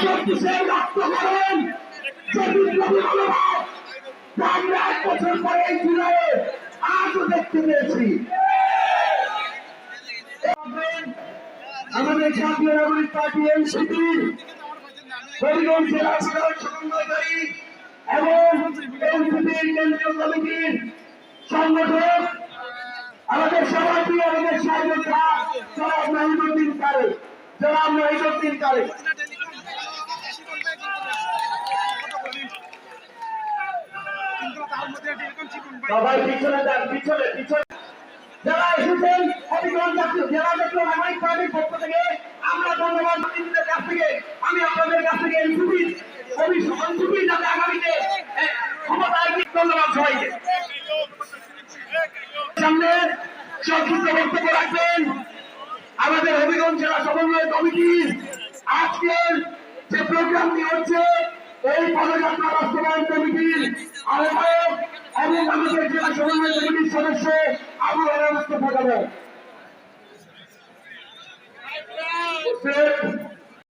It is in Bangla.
আপনাদের যে চব্বিশের যে বিপ্লবী মনোভাব আমরা এক বছর পরে এই জুলাইয়ে আজও দেখতে পেয়েছি আমাদের জাতীয় নাগরিক পার্টি এনসিপি, হরিগঞ্জ জেলা সাধারণ সমন্বয়কারী এবং এনসিপির কেন্দ্রীয় কমিটির সংগঠক, আমাদের সভাপতি, আমাদের সহযোদ্ধা জনাব নাহিদুদ্দিন কারে, জনাব নাহিদুদ্দিন কারে। সবাই পিছনে যান, পিছনে পিছনে। যারা এসেছেন হবিগঞ্জ পার্টির পক্ষ থেকে আমরা ধন্যবাদ প্রতিনিধিদের কাছ থেকে আমি আপনাদের কাছ থেকে যাতে আগামীতে ক্ষমতায় ধন্যবাদ সামনে সংক্ষিপ্ত বক্তব্য রাখবেন। আমাদের হবিগঞ্জ জেলা সমন্বয় কমিটির আজকের যে প্রোগ্রামটি হচ্ছে, এই পদযাত্রা বাস্তবায়ন কমিটির আহ্বায়ক এবং আমাদের জেলা সমন্বয় কমিটির সদস্য আবু আলাম মুস্তফা কামাল